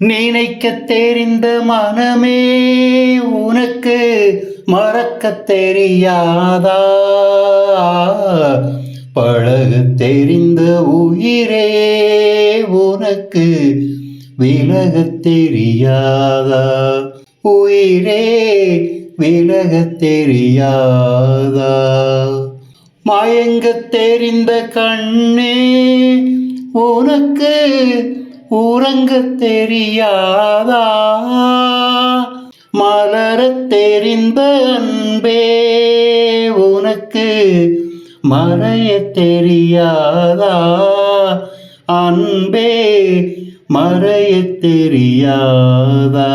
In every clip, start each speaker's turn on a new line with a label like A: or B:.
A: நினைக்க தெரிந்த மனமே உனக்கு மறக்க தெரியாதா? பழகு தெரிந்த உயிரே உனக்கு விலக தெரியாதா? உயிரே விலக தெரியாதா? மயங்க தெரிந்த கண்ணே உனக்கு உறங்க தெரியாதா? மலர தெரிந்த அன்பே உனக்கு மறைய தெரியாதா? அன்பே மறைய தெரியாதா?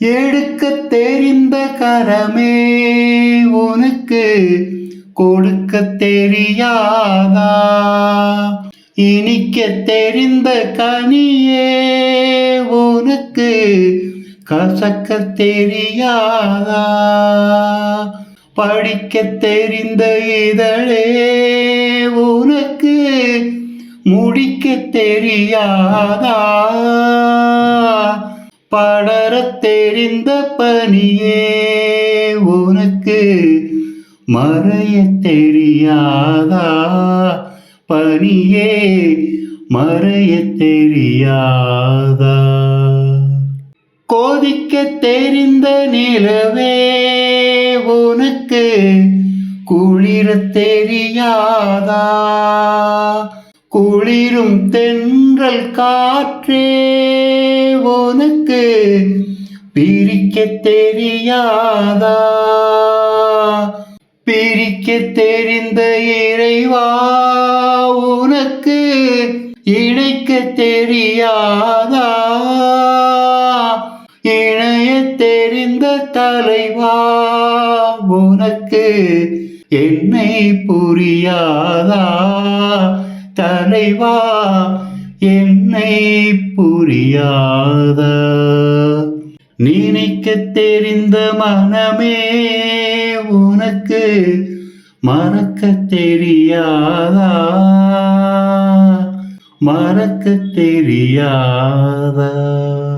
A: எடுக்க தெரிந்த கரமே உனக்கு கொடுக்க தெரியாதா? இனிக்க தெரிந்த கனியே உனக்கு கசக்க தெரியாதா? படிக்க தெரிந்த இதழே உனக்கு முடிக்க தெரியாதா? படர தெரிந்த பணியே உனக்கு மறைய தெரியாதா? பணியே மறைய தெரியாதா? கோதிக்க தெரிந்த நிலவே உனக்கு குளிர தெரியாதா? குளிரும் தென்றல் காற்றே உனக்கு பிரிக்க தெரியாதா? பிரிக்க தெரிந்த இறைவா உனக்கு இணைக்க தெரியாதா? இணைய தெரிந்த தலைவா? உனக்கு என்னை புரியாதா? தலைவா என்னை புரியாதா? நினைக்க தெரிந்த மனமே உனக்கு மறக்க தெரியாதா? மறக்க தெரியாதா?